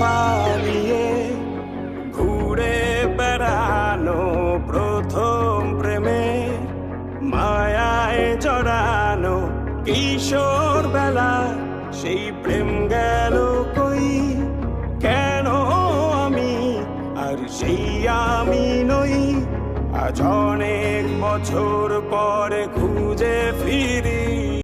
পালিয়ে ঘুরে বেড়ানো প্রথম প্রেমে। মায়ায় জড়ানো কিশোর বেলা, সেই প্রেম গেল কই? কেন আমি আর সেই আমি নই? আজ অনেক বছর পরে খুঁজে ফিরি